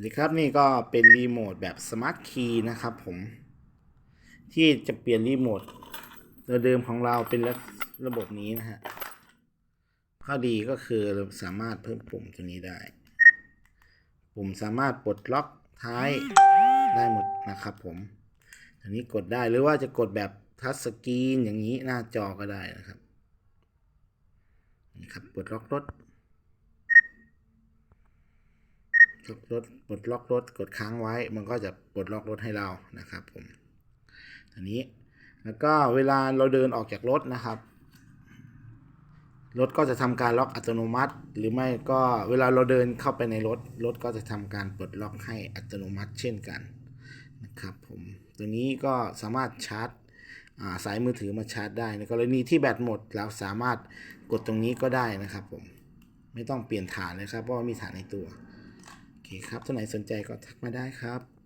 สวัสดีครับนี่ก็เป็นรีโมทแบบสมาร์ทคีย์นะครับผม ที่จะเปลี่ยนรีโมทตัวเดิมของเราเป็นระระบบนี้นะฮะข้อดีก็คือเราสามารถเพิ่มปุ่มตัวนี้ได้ ปุ่มสามารถปลดล็อกท้ายได้หมดนะครับผมอันนี้กดได้หรือว่าจะกดแบบทัชสกรีนอย่างนี้หน้าจอก็ได้นะครับนี่ครับปลดล็อกรถ ล็อก รถปลดล็อกรถกดค้างไว้ มันก็จะปลดล็อกรถให้เรานะครับผมอันนี้แล้วก็เวลาเราเดินออกจากรถนะครับ รถก็จะทำการล็อกอัตโนมัติ หรือไม่ก็เวลาเราเดินเข้าไปในรถ รถก็จะทำการปลดล็อกให้อัตโนมัติเช่นกันนะครับผมตัวนี้ก็สามารถชาร์จาสายมือถือมาชาร์จได้ในกรณีที่แบตหมดเราสามารถกดตรงนี้ก็ได้นะครับผมไม่ต้องเปลี่ยนฐานเลยครับเพราะว่ามีฐานในตัว เคครับท่านไหนสนใจก็ทักมาได้ครับ